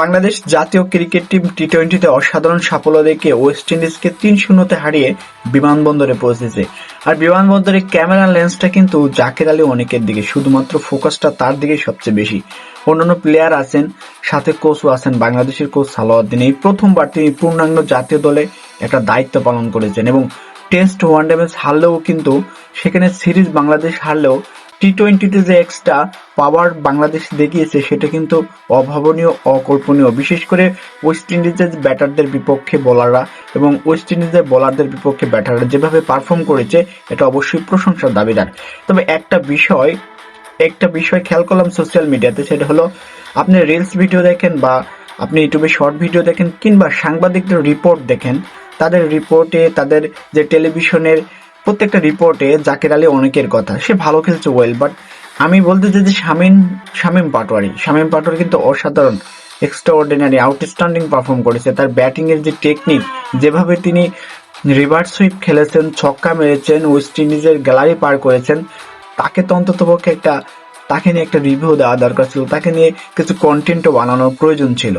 বাংলাদেশ জাতীয় cricket team টি টোয়েন্টিতে অসাধারণ সাফল্য দেখে ওয়েস্ট ইন্ডিজকে তিন শূন্যতে হারিয়ে বিমানবন্দরে পৌঁছেছে আর বিমানবন্দরে ক্যামেরা লেন্সটা কিন্তু জাকের আলী অনেকের দিকে, শুধুমাত্র ফোকাসটা তার দিকে সবচেয়ে বেশি। অন্যান্য প্লেয়ার আছেন, সাথে কোচও আছেন বাংলাদেশের কোচ সালাউদ্দিন। এই প্রথমবার তিনি পূর্ণাঙ্গ জাতীয় দলে একটা দায়িত্ব পালন করেছেন এবং টেস্ট ওয়ানডে ম্যাচ হারলেও কিন্তু সেখানে সিরিজ বাংলাদেশ হারলেও টি টোয়েন্টিতে যে এক্সট্রা পাওয়ার বাংলাদেশ দেখিয়েছে, সেটা কিন্তু অভাবনীয়, অকল্পনীয়। বিশেষ করে ওয়েস্ট ইন্ডিজের ব্যাটারদের বিপক্ষে বোলাররা এবং ওয়েস্ট ইন্ডিজের বোলারদের বিপক্ষে ব্যাটাররা যেভাবে পারফর্ম করেছে, এটা অবশ্যই প্রশংসার দাবিদার তবে একটা বিষয় একটা বিষয় খেয়াল করলাম সোশ্যাল মিডিয়াতে সেটা হলো, আপনি রিলস ভিডিও দেখেন বা আপনি ইউটিউবে শর্ট ভিডিও দেখেন কিংবা সাংবাদিকদের রিপোর্ট দেখেন, তাদের রিপোর্টে তাদের যে টেলিভিশনের প্রত্যেকটা রিপোর্টে জাকির আলী অনেকের কথা। সে ভালো খেলছে ওয়েল বাট আমি বলতে চাই যে শামিম শামিম পাটোয়ারি। শামিম পাটোয়ারি কিন্তু অসাধারণ এক্সট্রা অর্ডিনারি আউটস্ট্যান্ডিং পারফর্ম করেছে। তার ব্যাটিংয়ের যে টেকনিক যেভাবে তিনি রিভার্স সুইপ খেলেছেন, ছক্কা মেরেছেন ওয়েস্ট ইন্ডিজের গ্যালারি পার করেছেন, তাকে তো অন্তত পক্ষে একটা, তাকে নিয়ে একটা রিভিউ দেওয়া দরকার ছিল। তাকে নিয়ে কিছু কন্টেন্টও বানানোর প্রয়োজন ছিল।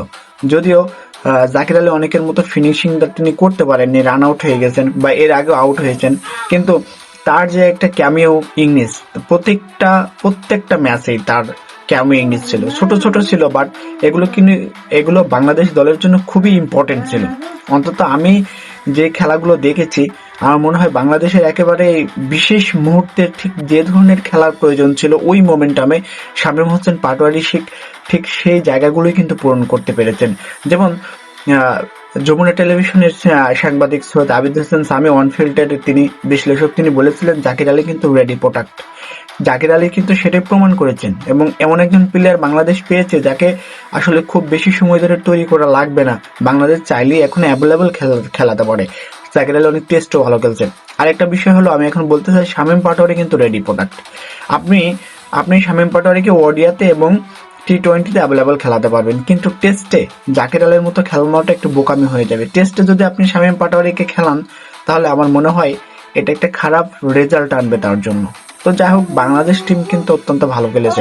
যদিও জাকির আলী অনেকের মতো ফিনিশিংটা তিনি করতে পারেননি রান আউট হয়ে গেছেন বা এর আগেও আউট হয়েছেন। কিন্তু তার যে একটা ক্যামিও ইংলিশ, প্রত্যেকটা প্রত্যেকটা ম্যাচেই তার ক্যামিও ইংলিশ ছিল। ছোট ছোট ছিল বাট এগুলো কিন্তু, এগুলো বাংলাদেশ দলের জন্য খুবই ইম্পর্টেন্ট ছিল। অন্তত আমি যে খেলাগুলো দেখেছি, আমার মনে হয় বাংলাদেশের একেবারে বিশেষ মুহূর্তে ঠিক যে ধরনের খেলার প্রয়োজন ছিল, ওই মোমেন্টামে শামীম হোসেন পাটোয়ারি, শেখ ঠিক সেই জায়গাগুলোই কিন্তু পূরণ করতে পেরেছেন। যেমন যমুনা টেলিভিশনের সাংবাদিক সৈয়দ আবিদ হোসেন সামি অনফিল্ডের তিনি বিশ্লেষক, তিনি বলেছিলেন, জাকির আলী কিন্তু রেডি প্রোডাক্ট জাকির আলী কিন্তু সেটাই প্রমাণ করেছেন এবং এমন একজন প্লেয়ার বাংলাদেশ পেয়েছে যাকে আসলে খুব বেশি সময় ধরে তৈরি করা লাগবে না। বাংলাদেশ চাইলেই এখন অ্যাভেলেবল খেলাতে পারে। জাকির আলী অনেক টেস্টও ভালো খেলছেন। আরেকটা বিষয় হলো, আমি এখন বলতে চাই, শামীম পাটোয়ারি কিন্তু রেডি প্রোডাক্ট আপনি আপনি শামীম পাটোয়ারিকে ওডিয়াতে এবং টি টোয়েন্টিতে অ্যাভেলেবল খেলাতে পারবেন। কিন্তু টেস্টে জাকির আলের মতো খেলানোটা একটু বোকামি হয়ে যাবে। টেস্টে যদি আপনি শামীম পাটোয়ারিকে খেলান, তাহলে আমার মনে হয় এটা একটা খারাপ রেজাল্ট আনবে তার জন্য। তো যাই হোক, বাংলাদেশ টিম কিন্তু অত্যন্ত ভালো খেলেছে।